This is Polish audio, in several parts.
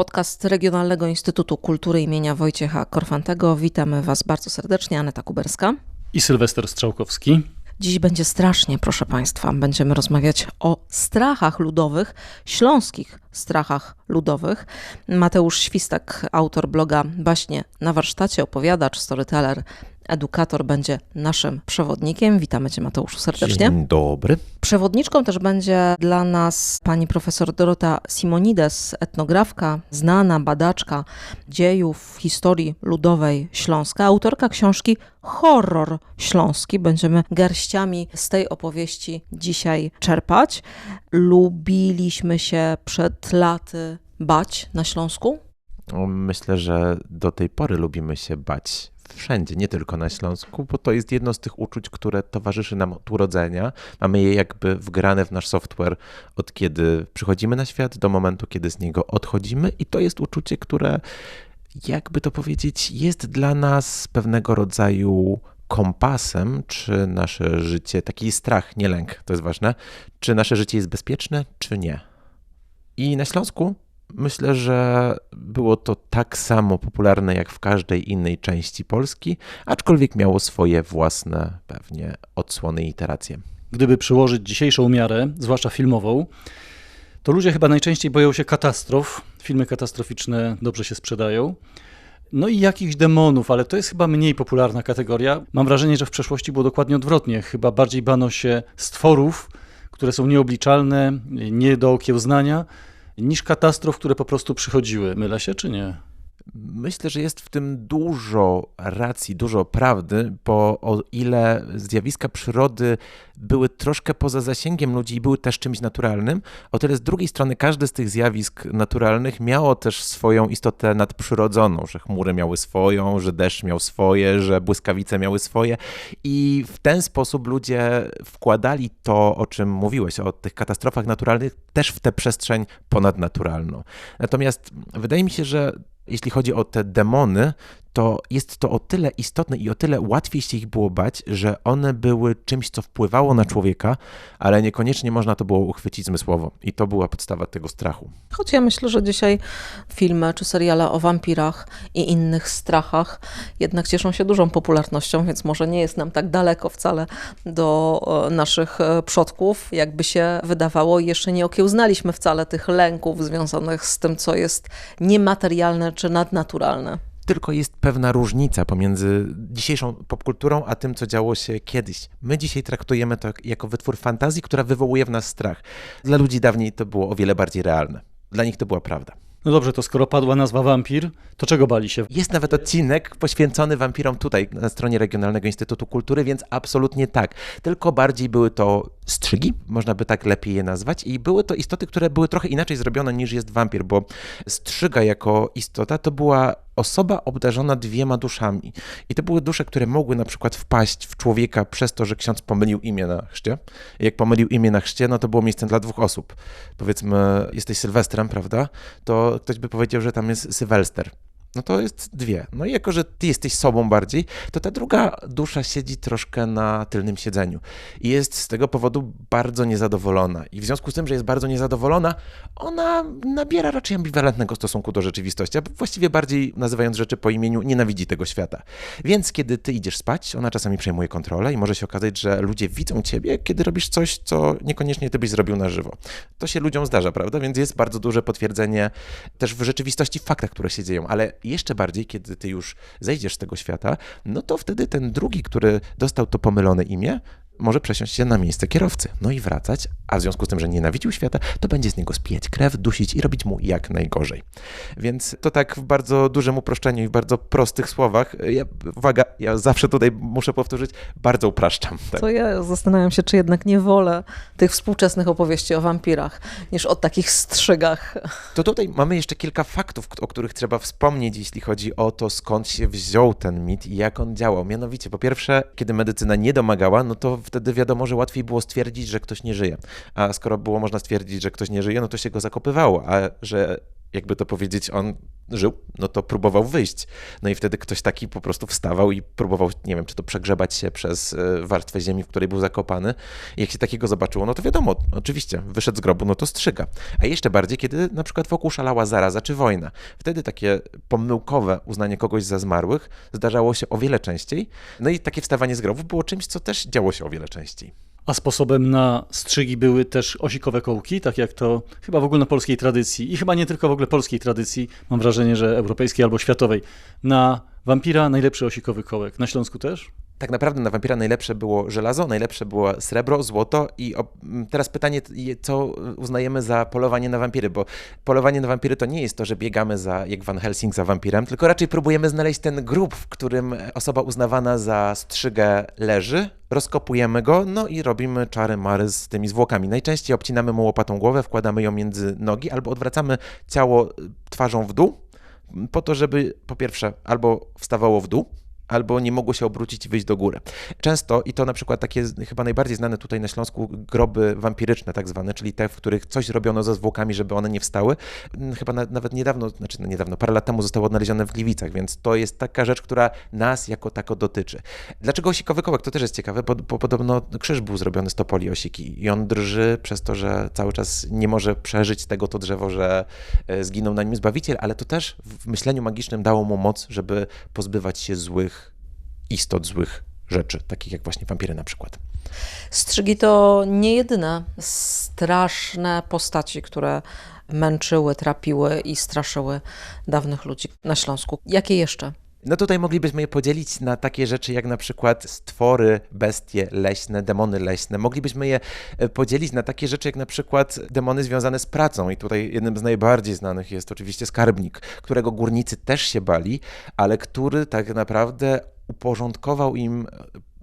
podcast Regionalnego Instytutu Kultury imienia Wojciecha Korfantego. Witamy Was bardzo serdecznie, Aneta Kuberska i Sylwester Strzałkowski. Dziś będzie strasznie, proszę Państwa. Będziemy rozmawiać o strachach ludowych, śląskich strachach ludowych. Mateusz Świstak, autor bloga Baśnie na warsztacie, opowiadacz, storyteller, edukator będzie naszym przewodnikiem. Witamy Cię Mateuszu serdecznie. Dzień dobry. Przewodniczką też będzie dla nas pani profesor Dorota Simonides, etnografka, znana badaczka dziejów historii ludowej Śląska, autorka książki Horror Śląski. Będziemy garściami z tej opowieści dzisiaj czerpać. Lubiliśmy się przed laty bać na Śląsku? Myślę, że do tej pory lubimy się bać wszędzie, nie tylko na Śląsku, bo to jest jedno z tych uczuć, które towarzyszy nam od urodzenia. Mamy je jakby wgrane w nasz software od kiedy przychodzimy na świat do momentu, kiedy z niego odchodzimy, i to jest uczucie, które, jakby to powiedzieć, jest dla nas pewnego rodzaju kompasem, czy nasze życie, taki strach, nie lęk, to jest ważne, czy nasze życie jest bezpieczne, czy nie. I na Śląsku Myślę, że było to tak samo popularne jak w każdej innej części Polski, aczkolwiek miało swoje własne pewnie odsłony i iteracje. Gdyby przyłożyć dzisiejszą miarę, zwłaszcza filmową, to ludzie chyba najczęściej boją się katastrof. Filmy katastroficzne dobrze się sprzedają. No i jakichś demonów, ale to jest chyba mniej popularna kategoria. Mam wrażenie, że w przeszłości było dokładnie odwrotnie. Chyba bardziej bano się stworów, które są nieobliczalne, nie do okiełznania, niż katastrof, które po prostu przychodziły. Mylę się czy nie? Myślę, że jest w tym dużo racji, dużo prawdy, bo o ile zjawiska przyrody były troszkę poza zasięgiem ludzi i były też czymś naturalnym, o tyle z drugiej strony każde z tych zjawisk naturalnych miało też swoją istotę nadprzyrodzoną, że chmury miały swoją, że deszcz miał swoje, że błyskawice miały swoje i w ten sposób ludzie wkładali to, o czym mówiłeś, o tych katastrofach naturalnych, też w tę przestrzeń ponadnaturalną. Natomiast wydaje mi się, że jeśli chodzi o te demony, to jest to o tyle istotne i o tyle łatwiej się ich było bać, że one były czymś, co wpływało na człowieka, ale niekoniecznie można to było uchwycić zmysłowo. I to była podstawa tego strachu. Choć ja myślę, że dzisiaj filmy czy seriale o wampirach i innych strachach jednak cieszą się dużą popularnością, więc może nie jest nam tak daleko wcale do e, naszych e, przodków, jakby się wydawało. Jeszcze nie okiełznaliśmy wcale tych lęków związanych z tym, co jest niematerialne czy nadnaturalne tylko jest pewna różnica pomiędzy dzisiejszą popkulturą, a tym, co działo się kiedyś. My dzisiaj traktujemy to jako wytwór fantazji, która wywołuje w nas strach. Dla ludzi dawniej to było o wiele bardziej realne. Dla nich to była prawda. No dobrze, to skoro padła nazwa wampir, to czego bali się? Jest nawet odcinek poświęcony wampirom tutaj na stronie Regionalnego Instytutu Kultury, więc absolutnie tak. Tylko bardziej były to strzygi, można by tak lepiej je nazwać, i były to istoty, które były trochę inaczej zrobione niż jest wampir, bo strzyga jako istota to była osoba obdarzona dwiema duszami. I to były dusze, które mogły na przykład wpaść w człowieka przez to, że ksiądz pomylił imię na chrzcie. I jak pomylił imię na chrzcie, no to było miejscem dla dwóch osób. Powiedzmy, jesteś Sylwestrem, prawda? To ktoś by powiedział, że tam jest Sylwester no to jest dwie. No i jako, że ty jesteś sobą bardziej, to ta druga dusza siedzi troszkę na tylnym siedzeniu i jest z tego powodu bardzo niezadowolona. I w związku z tym, że jest bardzo niezadowolona, ona nabiera raczej ambiwalentnego stosunku do rzeczywistości, a właściwie bardziej nazywając rzeczy po imieniu, nienawidzi tego świata. Więc kiedy ty idziesz spać, ona czasami przejmuje kontrolę i może się okazać, że ludzie widzą ciebie, kiedy robisz coś, co niekoniecznie ty byś zrobił na żywo. To się ludziom zdarza, prawda? Więc jest bardzo duże potwierdzenie też w rzeczywistości faktach, które się dzieją, ale jeszcze bardziej, kiedy ty już zejdziesz z tego świata, no to wtedy ten drugi, który dostał to pomylone imię, może przesiąść się na miejsce kierowcy, no i wracać, a w związku z tym, że nienawidził świata, to będzie z niego spijać krew, dusić i robić mu jak najgorzej. Więc to tak w bardzo dużym uproszczeniu i w bardzo prostych słowach. Ja, uwaga, ja zawsze tutaj muszę powtórzyć, bardzo upraszczam. Tak? To ja zastanawiam się, czy jednak nie wolę tych współczesnych opowieści o wampirach, niż o takich strzygach. To tutaj mamy jeszcze kilka faktów, o których trzeba wspomnieć, jeśli chodzi o to, skąd się wziął ten mit i jak on działał. Mianowicie, po pierwsze, kiedy medycyna nie domagała, no to wtedy wiadomo, że łatwiej było stwierdzić, że ktoś nie żyje. A skoro było można stwierdzić, że ktoś nie żyje, no to się go zakopywało, a że jakby to powiedzieć, on żył, no to próbował wyjść. No i wtedy ktoś taki po prostu wstawał i próbował, nie wiem, czy to przegrzebać się przez e, warstwę ziemi, w której był zakopany. I jak się takiego zobaczyło, no to wiadomo, oczywiście, wyszedł z grobu, no to strzyga. A jeszcze bardziej, kiedy na przykład wokół szalała zaraza czy wojna. Wtedy takie pomyłkowe uznanie kogoś za zmarłych zdarzało się o wiele częściej. No i takie wstawanie z grobu było czymś, co też działo się o wiele częściej. A sposobem na strzygi były też osikowe kołki, tak jak to chyba w ogóle na polskiej tradycji i chyba nie tylko w ogóle polskiej tradycji, mam wrażenie, że europejskiej albo światowej. Na wampira najlepszy osikowy kołek. Na Śląsku też? Tak naprawdę na wampira najlepsze było żelazo, najlepsze było srebro, złoto i teraz pytanie, co uznajemy za polowanie na wampiry, bo polowanie na wampiry to nie jest to, że biegamy za, jak Van Helsing za wampirem, tylko raczej próbujemy znaleźć ten grób, w którym osoba uznawana za strzygę leży, rozkopujemy go, no i robimy czary mary z tymi zwłokami. Najczęściej obcinamy mu łopatą głowę, wkładamy ją między nogi albo odwracamy ciało twarzą w dół, po to, żeby po pierwsze albo wstawało w dół, albo nie mogło się obrócić i wyjść do góry. Często, i to na przykład takie chyba najbardziej znane tutaj na Śląsku, groby wampiryczne tak zwane, czyli te, w których coś robiono ze zwłokami, żeby one nie wstały. Mm, chyba na, nawet niedawno, znaczy no niedawno, parę lat temu zostały odnalezione w Gliwicach, więc to jest taka rzecz, która nas jako tako dotyczy. Dlaczego osikowy kołek? To też jest ciekawe, bo, bo podobno krzyż był zrobiony z topoli osiki i on drży przez to, że cały czas nie może przeżyć tego to drzewo, że e, zginął na nim Zbawiciel, ale to też w myśleniu magicznym dało mu moc, żeby pozbywać się złych istot złych rzeczy, takich jak właśnie wampiry na przykład. Strzygi to nie jedyne straszne postaci, które męczyły, trapiły i straszyły dawnych ludzi na Śląsku. Jakie jeszcze? No tutaj moglibyśmy je podzielić na takie rzeczy jak na przykład stwory, bestie leśne, demony leśne. Moglibyśmy je e, podzielić na takie rzeczy jak na przykład demony związane z pracą. I tutaj jednym z najbardziej znanych jest oczywiście skarbnik, którego górnicy też się bali, ale który tak naprawdę uporządkował im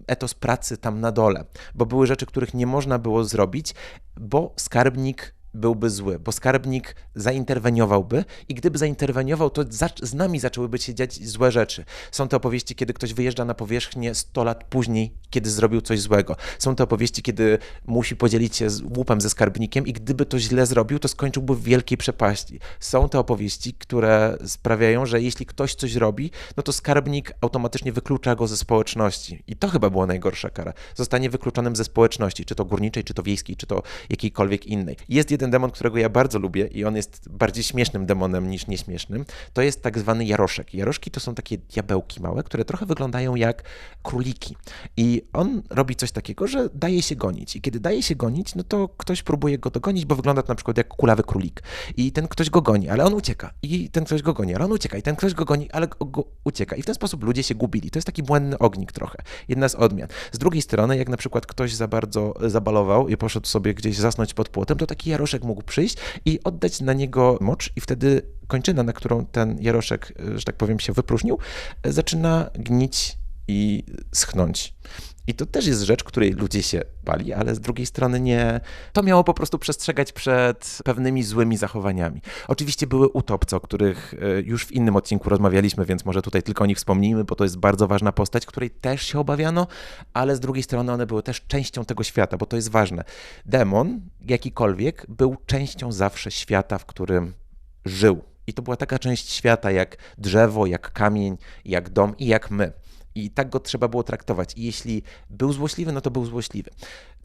etos pracy tam na dole, bo były rzeczy, których nie można było zrobić, bo skarbnik byłby zły, bo skarbnik zainterweniowałby i gdyby zainterweniował, to z nami zaczęłyby się dziać złe rzeczy. Są te opowieści, kiedy ktoś wyjeżdża na powierzchnię 100 lat później, kiedy zrobił coś złego. Są te opowieści, kiedy musi podzielić się z łupem ze skarbnikiem i gdyby to źle zrobił, to skończyłby w wielkiej przepaści. Są te opowieści, które sprawiają, że jeśli ktoś coś robi, no to skarbnik automatycznie wyklucza go ze społeczności. I to chyba była najgorsza kara. Zostanie wykluczonym ze społeczności, czy to górniczej, czy to wiejskiej, czy to jakiejkolwiek innej. Jest jeden demon, którego ja bardzo lubię i on jest bardziej śmiesznym demonem niż nieśmiesznym, to jest tak zwany jaroszek. Jaroszki to są takie diabełki małe, które trochę wyglądają jak króliki. I on robi coś takiego, że daje się gonić. I kiedy daje się gonić, no to ktoś próbuje go dogonić, bo wygląda to na przykład jak kulawy królik. I ten ktoś go goni, ale on ucieka. I ten ktoś go goni, ale on ucieka. I ten ktoś go goni, ale go ucieka. I w ten sposób ludzie się gubili. To jest taki błędny ognik trochę. Jedna z odmian. Z drugiej strony, jak na przykład ktoś za bardzo zabalował i poszedł sobie gdzieś zasnąć pod płotem, to taki jaroszek mógł przyjść i oddać na niego mocz i wtedy kończyna, na którą ten jaroszek, że tak powiem, się wypróżnił, zaczyna gnić i schnąć. I to też jest rzecz, której ludzie się bali, ale z drugiej strony nie. To miało po prostu przestrzegać przed pewnymi złymi zachowaniami. Oczywiście były utopce, o których e, już w innym odcinku rozmawialiśmy, więc może tutaj tylko o nich wspomnijmy, bo to jest bardzo ważna postać, której też się obawiano, ale z drugiej strony one były też częścią tego świata, bo to jest ważne. Demon, jakikolwiek, był częścią zawsze świata, w którym żył. I to była taka część świata jak drzewo, jak kamień, jak dom i jak my. I tak go trzeba było traktować. I jeśli był złośliwy, no to był złośliwy.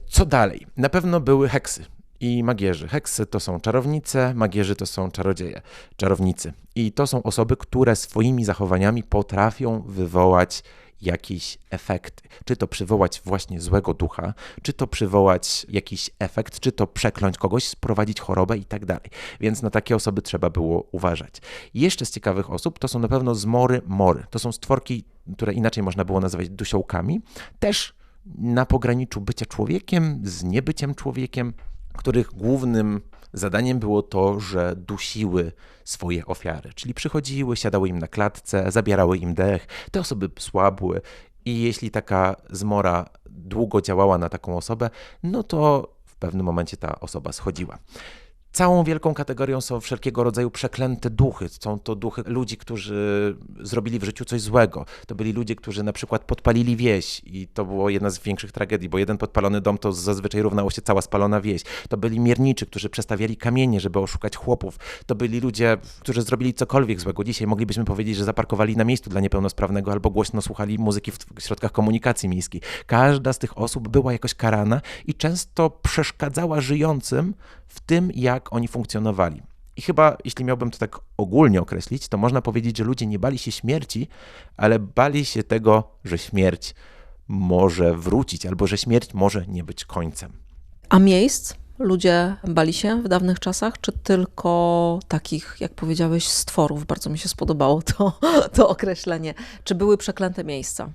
Co dalej? Na pewno były heksy i magierzy. Heksy to są czarownice, magierzy to są czarodzieje, czarownicy. I to są osoby, które swoimi zachowaniami potrafią wywołać jakieś efekty. Czy to przywołać właśnie złego ducha, czy to przywołać jakiś efekt, czy to przekląć kogoś, sprowadzić chorobę i tak dalej. Więc na takie osoby trzeba było uważać. Jeszcze z ciekawych osób to są na pewno zmory mory. To są stworki, które inaczej można było nazywać dusiołkami. Też na pograniczu bycia człowiekiem z niebyciem człowiekiem, których głównym zadaniem było to, że dusiły swoje ofiary, czyli przychodziły, siadały im na klatce, zabierały im dech, te osoby słabły i jeśli taka zmora długo działała na taką osobę, no to w pewnym momencie ta osoba schodziła. Całą wielką kategorią są wszelkiego rodzaju przeklęte duchy. Są to duchy ludzi, którzy zrobili w życiu coś złego. To byli ludzie, którzy na przykład podpalili wieś i to było jedna z większych tragedii, bo jeden podpalony dom to zazwyczaj równało się cała spalona wieś. To byli mierniczy, którzy przestawiali kamienie, żeby oszukać chłopów. To byli ludzie, którzy zrobili cokolwiek złego. Dzisiaj moglibyśmy powiedzieć, że zaparkowali na miejscu dla niepełnosprawnego albo głośno słuchali muzyki w środkach komunikacji miejskiej. Każda z tych osób była jakoś karana i często przeszkadzała żyjącym w tym, jak oni funkcjonowali. I chyba, jeśli miałbym to tak ogólnie określić, to można powiedzieć, że ludzie nie bali się śmierci, ale bali się tego, że śmierć może wrócić, albo że śmierć może nie być końcem. A miejsc ludzie bali się w dawnych czasach, czy tylko takich, jak powiedziałeś, stworów? Bardzo mi się spodobało to, to określenie. Czy były przeklęte miejsca?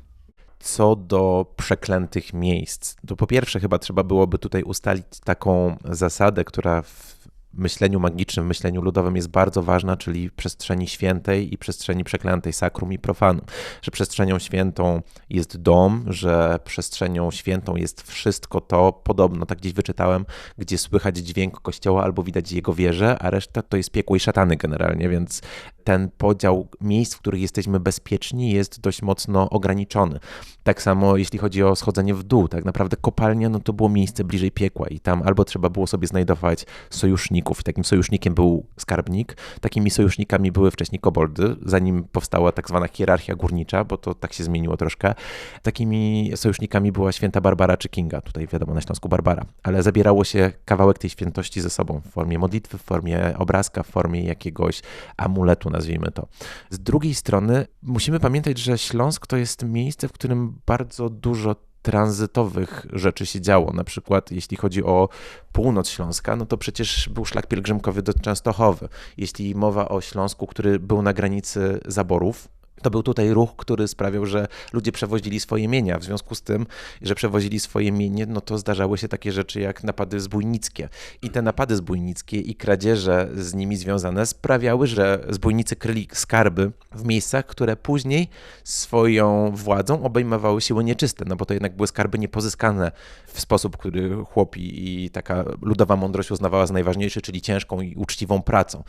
Co do przeklętych miejsc, to po pierwsze chyba trzeba byłoby tutaj ustalić taką zasadę, która w myśleniu magicznym, myśleniu ludowym jest bardzo ważna, czyli przestrzeni świętej i przestrzeni przeklętej, sakrum i profanum. Że przestrzenią świętą jest dom, że przestrzenią świętą jest wszystko to, podobno tak gdzieś wyczytałem, gdzie słychać dźwięk kościoła albo widać jego wieżę, a reszta to jest piekło i szatany generalnie, więc ten podział miejsc, w których jesteśmy bezpieczni, jest dość mocno ograniczony. Tak samo jeśli chodzi o schodzenie w dół, tak naprawdę kopalnia no to było miejsce bliżej piekła i tam albo trzeba było sobie znajdować sojuszników. Takim sojusznikiem był skarbnik, takimi sojusznikami były wcześniej koboldy, zanim powstała tak zwana hierarchia górnicza, bo to tak się zmieniło troszkę. Takimi sojusznikami była święta Barbara czy Kinga, tutaj wiadomo na Śląsku Barbara, ale zabierało się kawałek tej świętości ze sobą w formie modlitwy, w formie obrazka, w formie jakiegoś amuletu nazwijmy to. Z drugiej strony musimy pamiętać, że Śląsk to jest miejsce, w którym bardzo dużo tranzytowych rzeczy się działo. Na przykład jeśli chodzi o północ Śląska, no to przecież był szlak pielgrzymkowy do Częstochowy. Jeśli mowa o Śląsku, który był na granicy zaborów, to był tutaj ruch, który sprawiał, że ludzie przewozili swoje mienia. W związku z tym, że przewozili swoje mienie, no to zdarzały się takie rzeczy jak napady zbójnickie. I te napady zbójnickie i kradzieże z nimi związane sprawiały, że zbójnicy kryli skarby w miejscach, które później swoją władzą obejmowały siły nieczyste, no bo to jednak były skarby niepozyskane w sposób, który chłopi i taka ludowa mądrość uznawała za najważniejszy, czyli ciężką i uczciwą pracą.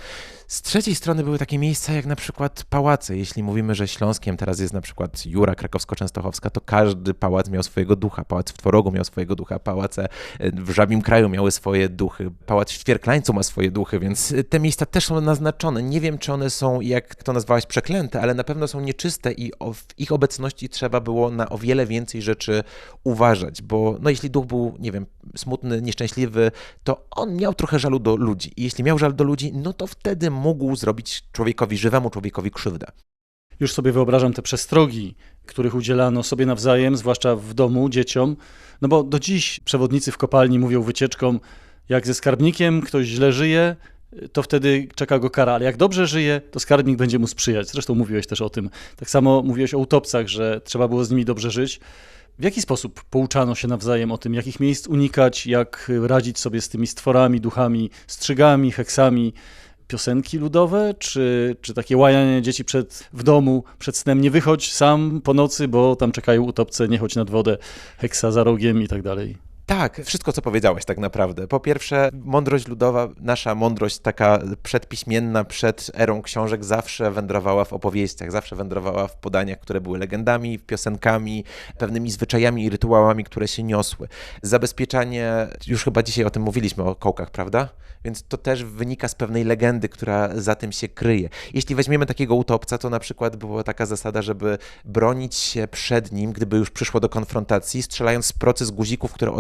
Z trzeciej strony były takie miejsca jak na przykład pałace. Jeśli mówimy, że Śląskiem teraz jest na przykład Jura Krakowsko-Częstochowska, to każdy pałac miał swojego ducha. Pałac w Tworogu miał swojego ducha, pałace w Żabim Kraju miały swoje duchy, pałac w Świerklańcu ma swoje duchy, więc te miejsca też są naznaczone. Nie wiem, czy one są, jak to nazwałaś, przeklęte, ale na pewno są nieczyste i w ich obecności trzeba było na o wiele więcej rzeczy uważać, bo no jeśli duch był, nie wiem, smutny, nieszczęśliwy, to on miał trochę żalu do ludzi. I jeśli miał żal do ludzi, no to wtedy mógł zrobić człowiekowi, żywemu człowiekowi krzywdę. Już sobie wyobrażam te przestrogi, których udzielano sobie nawzajem, zwłaszcza w domu, dzieciom. No bo do dziś przewodnicy w kopalni mówią wycieczkom, jak ze skarbnikiem ktoś źle żyje, to wtedy czeka go kara, ale jak dobrze żyje, to skarbnik będzie mu sprzyjać. Zresztą mówiłeś też o tym. Tak samo mówiłeś o utopcach, że trzeba było z nimi dobrze żyć. W jaki sposób pouczano się nawzajem o tym, jakich miejsc unikać, jak radzić sobie z tymi stworami, duchami, strzygami, heksami? Piosenki ludowe, czy, czy takie łajanie dzieci przed, w domu przed snem, nie wychodź sam po nocy, bo tam czekają utopce, nie chodź nad wodę, heksa za rogiem i tak dalej. Tak, wszystko co powiedziałeś tak naprawdę. Po pierwsze, mądrość ludowa, nasza mądrość taka przedpiśmienna, przed erą książek zawsze wędrowała w opowieściach, zawsze wędrowała w podaniach, które były legendami, piosenkami, pewnymi zwyczajami i rytuałami, które się niosły. Zabezpieczanie, już chyba dzisiaj o tym mówiliśmy, o kołkach, prawda? Więc to też wynika z pewnej legendy, która za tym się kryje. Jeśli weźmiemy takiego utopca, to na przykład była taka zasada, żeby bronić się przed nim, gdyby już przyszło do konfrontacji, strzelając z procy z guzików, które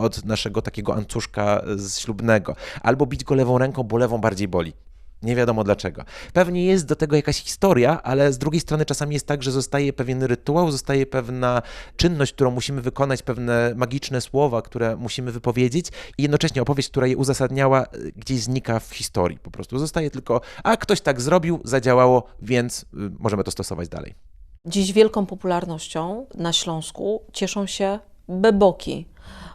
od naszego takiego ancuszka z ślubnego. Albo bić go lewą ręką, bo lewą bardziej boli. Nie wiadomo dlaczego. Pewnie jest do tego jakaś historia, ale z drugiej strony czasami jest tak, że zostaje pewien rytuał, zostaje pewna czynność, którą musimy wykonać, pewne magiczne słowa, które musimy wypowiedzieć i jednocześnie opowieść, która je uzasadniała, gdzieś znika w historii. Po prostu zostaje tylko, a ktoś tak zrobił, zadziałało, więc y, możemy to stosować dalej. Dziś wielką popularnością na Śląsku cieszą się beboki.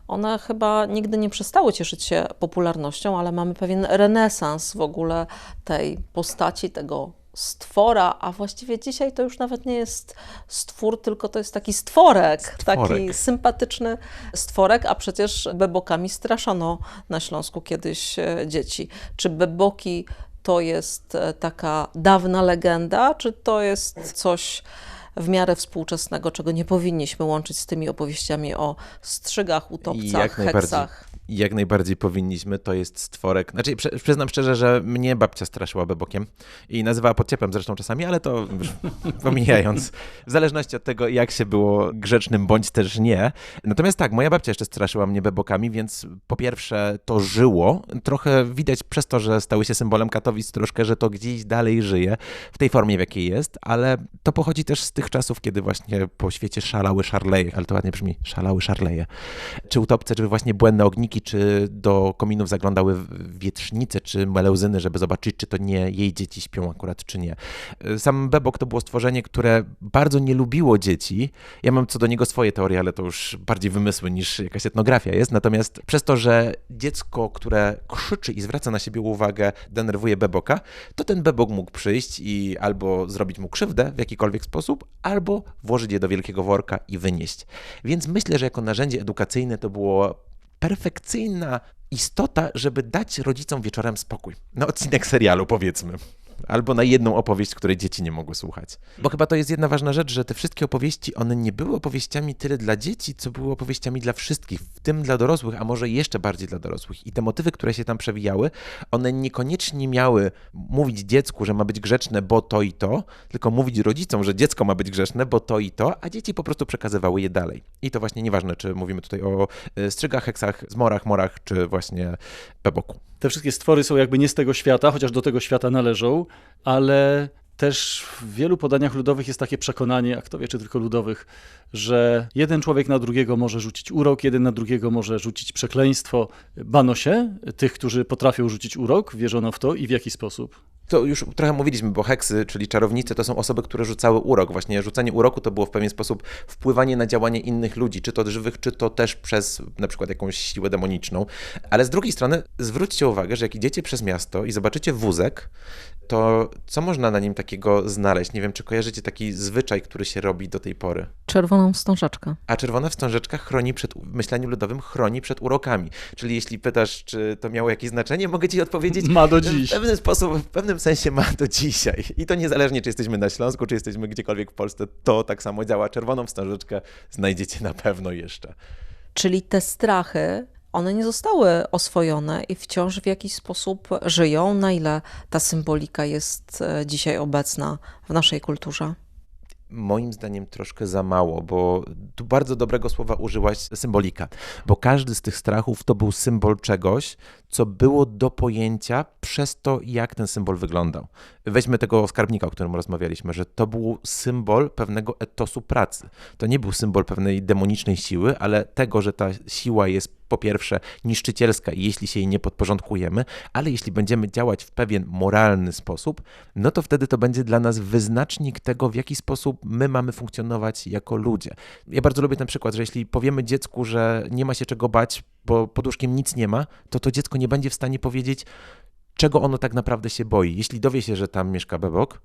One chyba nigdy nie przestały cieszyć się popularnością, ale mamy pewien renesans w ogóle tej postaci, tego stwora, a właściwie dzisiaj to już nawet nie jest stwór, tylko to jest taki stworek, taki Stworek. sympatyczny stworek, a przecież bebokami straszono na Śląsku kiedyś e, dzieci. Czy beboki to jest e, taka dawna legenda, czy to jest coś w miarę współczesnego, czego nie powinniśmy łączyć z tymi opowieściami o strzygach, utopcach, heksach? Jak najbardziej powinniśmy, to jest stworek. Znaczy, prze, przyznam szczerze, że mnie babcia straszyła bebokiem i nazywała podciepem zresztą czasami, ale to pomijając. W zależności od tego, jak się było grzecznym bądź też nie. Natomiast tak, moja babcia jeszcze straszyła mnie bebokami, więc po pierwsze to żyło. Trochę widać przez to, że stały się symbolem Katowic troszkę, że to gdzieś dalej żyje w tej formie, w jakiej jest, ale to pochodzi też z tych czasów, kiedy właśnie po świecie szalały szarleje, ale to ładnie brzmi, szalały szarleje. Czy utopce, czy właśnie błędne ogniki, czy do kominów zaglądały wietrznice, czy meleuzyny, żeby zobaczyć, czy to nie jej dzieci śpią akurat, czy nie. Sam Bebok to było stworzenie, które bardzo nie lubiło dzieci. Ja mam co do niego swoje teorie, ale to już bardziej wymysły niż jakaś etnografia jest. Natomiast przez to, że dziecko, które krzyczy i zwraca na siebie uwagę, denerwuje Beboka, to ten Bebok mógł przyjść i albo zrobić mu krzywdę w jakikolwiek sposób, albo włożyć je do wielkiego worka i wynieść. Więc myślę, że jako narzędzie edukacyjne to było perfekcyjna istota, żeby dać rodzicom wieczorem spokój. Na odcinek serialu, powiedzmy. Albo na jedną opowieść, której dzieci nie mogły słuchać. Bo chyba to jest jedna ważna rzecz, że te wszystkie opowieści, one nie były opowieściami tyle dla dzieci, co były opowieściami dla wszystkich, w tym dla dorosłych, a może jeszcze bardziej dla dorosłych. I te motywy, które się tam przewijały, one niekoniecznie miały mówić dziecku, że ma być grzeczne, bo to i to, tylko mówić rodzicom, że dziecko ma być grzeczne, bo to i to, a dzieci po prostu przekazywały je dalej. I to właśnie nieważne, czy mówimy tutaj o y, strzygach, heksach, zmorach, morach, czy właśnie beboku. Te wszystkie stwory są jakby nie z tego świata, chociaż do tego świata należą, ale też w wielu podaniach ludowych jest takie przekonanie, a kto wie, czy tylko ludowych, że jeden człowiek na drugiego może rzucić urok, jeden na drugiego może rzucić przekleństwo. Bano się tych, którzy potrafią rzucić urok, wierzono w to i w jaki sposób. To już trochę mówiliśmy, bo heksy, czyli czarownice, to są osoby, które rzucały urok. Właśnie rzucanie uroku to było w pewien sposób wpływanie na działanie innych ludzi, czy to żywych, czy to też przez na przykład jakąś siłę demoniczną. Ale z drugiej strony zwróćcie uwagę, że jak idziecie przez miasto i zobaczycie wózek, to co można na nim takiego znaleźć? Nie wiem, czy kojarzycie taki zwyczaj, który się robi do tej pory. Czerwoną wstążeczkę. A czerwona wstążeczka chroni przed, w myśleniu ludowym chroni przed urokami. Czyli jeśli pytasz, czy to miało jakieś znaczenie, mogę ci odpowiedzieć. Ma do dziś. W pewnym sposób, w pewnym sensie ma do dzisiaj. I to niezależnie, czy jesteśmy na Śląsku, czy jesteśmy gdziekolwiek w Polsce, to tak samo działa. Czerwoną wstążeczkę znajdziecie na pewno jeszcze. Czyli te strachy, one nie zostały oswojone i wciąż w jakiś sposób żyją, na ile ta symbolika jest e, dzisiaj obecna w naszej kulturze. Moim zdaniem troszkę za mało, bo tu bardzo dobrego słowa użyłaś symbolika, bo każdy z tych strachów to był symbol czegoś, co było do pojęcia przez to, jak ten symbol wyglądał. Weźmy tego skarbnika, o którym rozmawialiśmy, że to był symbol pewnego etosu pracy. To nie był symbol pewnej demonicznej siły, ale tego, że ta siła jest po pierwsze niszczycielska jeśli się jej nie podporządkujemy, ale jeśli będziemy działać w pewien moralny sposób, no to wtedy to będzie dla nas wyznacznik tego, w jaki sposób my mamy funkcjonować jako ludzie. Ja bardzo lubię ten przykład, że jeśli powiemy dziecku, że nie ma się czego bać, bo pod łóżkiem nic nie ma, to to dziecko nie będzie w stanie powiedzieć, czego ono tak naprawdę się boi. Jeśli dowie się, że tam mieszka bebok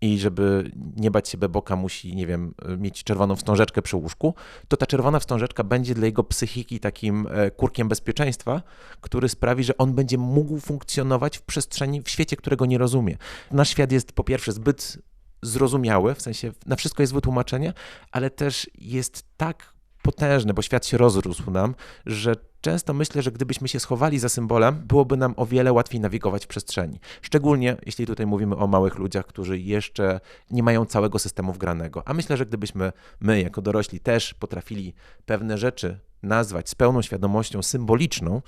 i żeby nie bać się beboka musi, nie wiem, mieć czerwoną wstążeczkę przy łóżku, to ta czerwona wstążeczka będzie dla jego psychiki takim e, kurkiem bezpieczeństwa, który sprawi, że on będzie mógł funkcjonować w przestrzeni, w świecie, którego nie rozumie. Nasz świat jest po pierwsze zbyt zrozumiały, w sensie na wszystko jest wytłumaczenie, ale też jest tak potężny, bo świat się rozrósł nam, że często myślę, że gdybyśmy się schowali za symbolem, byłoby nam o wiele łatwiej nawigować w przestrzeni. Szczególnie jeśli tutaj mówimy o małych ludziach, którzy jeszcze nie mają całego systemu wgranego. A myślę, że gdybyśmy my, jako dorośli, też potrafili pewne rzeczy nazwać z pełną świadomością symboliczną,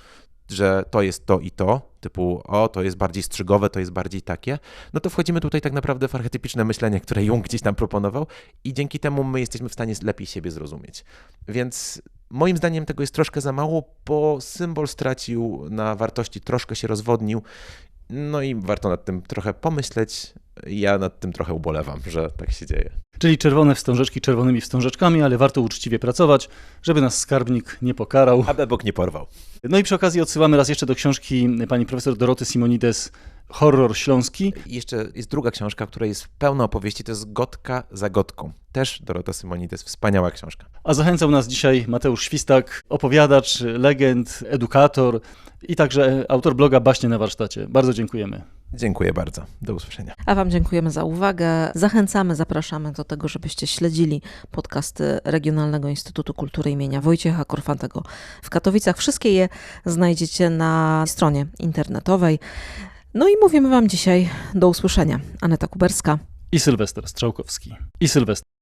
że to jest to i to, typu o, to jest bardziej strzygowe, to jest bardziej takie, no to wchodzimy tutaj tak naprawdę w archetypiczne myślenie, które Jung gdzieś tam proponował i dzięki temu my jesteśmy w stanie lepiej siebie zrozumieć. Więc moim zdaniem tego jest troszkę za mało, bo symbol stracił na wartości, troszkę się rozwodnił, no i warto nad tym trochę pomyśleć. Ja nad tym trochę ubolewam, że tak się dzieje. Czyli czerwone wstążeczki czerwonymi wstążeczkami, ale warto uczciwie pracować, żeby nas skarbnik nie pokarał. A Bebok nie porwał. No i przy okazji odsyłamy raz jeszcze do książki pani profesor Doroty Simonides horror śląski. I jeszcze jest druga książka, która jest pełna opowieści, to jest Gotka za Gotką. Też Dorota Simonides, wspaniała książka. A zachęcał nas dzisiaj Mateusz Świstak, opowiadacz, legend, edukator i także autor bloga Baśnie na warsztacie. Bardzo dziękujemy. Dziękuję bardzo. Do usłyszenia. A Wam dziękujemy za uwagę. Zachęcamy, zapraszamy do tego, żebyście śledzili podcasty Regionalnego Instytutu Kultury imienia Wojciecha Korfantego w Katowicach. Wszystkie je znajdziecie na stronie internetowej. No i mówimy Wam dzisiaj do usłyszenia. Aneta Kuberska. I Sylwester Strzałkowski. I Sylwester.